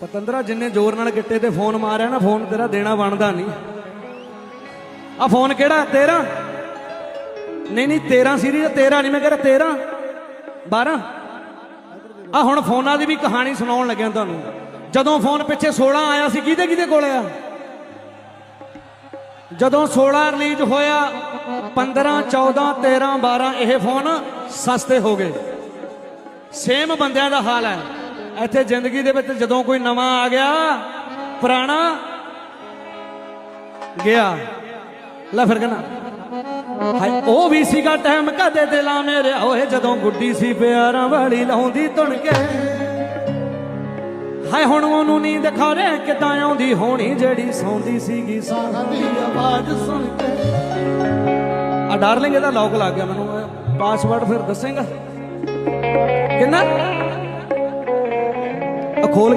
ਪਤੰਦਰਾ, ਜਿੰਨੇ ਜ਼ੋਰ ਨਾਲ ਗਿੱਟੇ ਤੇ ਫੋਨ ਮਾਰਿਆ ਨਾ, ਫੋਨ ਤੇਰਾ ਦੇਣਾ ਬਣਦਾ ਨਹੀਂ। ਆ ਫੋਨ ਕਿਹੜਾ? ਤੇਰਾ? ਨਹੀਂ ਨਹੀਂ 13 ਸੀਰੀਜ਼ ਤੇਰਾ ਨਹੀਂ, ਮੈਂ ਕਹਿੰਦਾ 13 12 ਆ ਹੁਣ ਫੋਨਾਂ ਦੀ ਵੀ ਕਹਾਣੀ ਸੁਣਾਉਣ ਲੱਗਿਆ ਤੁਹਾਨੂੰ। ਜਦੋਂ ਫੋਨ ਪਿੱਛੇ 16 ਆਇਆ ਸੀ, ਕਿਹਦੇ ਕਿਹਦੇ ਕੋਲ ਆ? ਜਦੋਂ 16 ਰਿਲੀਜ਼ ਹੋਇਆ 15 14 13 12 ਇਹ ਫੋਨ ਸਸਤੇ ਹੋ ਗਏ। ਸੇਮ ਬੰਦਿਆਂ ਦਾ ਹਾਲ ਹੈ। ਇੱਥੇ ਜ਼ਿੰਦਗੀ ਦੇ ਵਿੱਚ ਜਦੋਂ ਕੋਈ ਨਵਾਂ ਆ ਗਿਆ, ਪੁਰਾਣਾ ਗਿਆ। ਲੈ ਫਿਰ ਕਹਿੰਦਾ, ਹਾਏ, ਉਹ ਵੀ ਸੀਗਾ ਟਾਈਮ ਕਦੇ ਦਿਲਾਂ ਮੇਰੇ ਹੋਏ ਜਦੋਂ ਗੁੱਡੀ ਸੀ ਪਿਆਰਾਂ ਵਾਲੀ ਲਾਉਂਦੀ ਧੁਣ ਕੇ ਹਾਏ, ਹੁਣ ਉਹਨੂੰ ਨੀਂਦ ਖੋਰੇ ਕਿਦਾਂ ਆਉਂਦੀ ਹੋਣੀ ਜਿਹੜੀ ਸੌਂਦੀ ਸੀਗੀ ਸਾਹਾਂ ਦੀ ਆਵਾਜ਼ ਸੁਣ ਕੇ ਆ ਡਾਰਲਿੰਗ ਇਹਦਾ ਲੌਕ ਲੱਗ ਗਿਆ ਮੈਨੂੰ। ਪਾਸਵਰਡ ਫਿਰ ਦੱਸੇਗਾ। ਕਿੰਨਾ? ਖੋਲ ਕੇ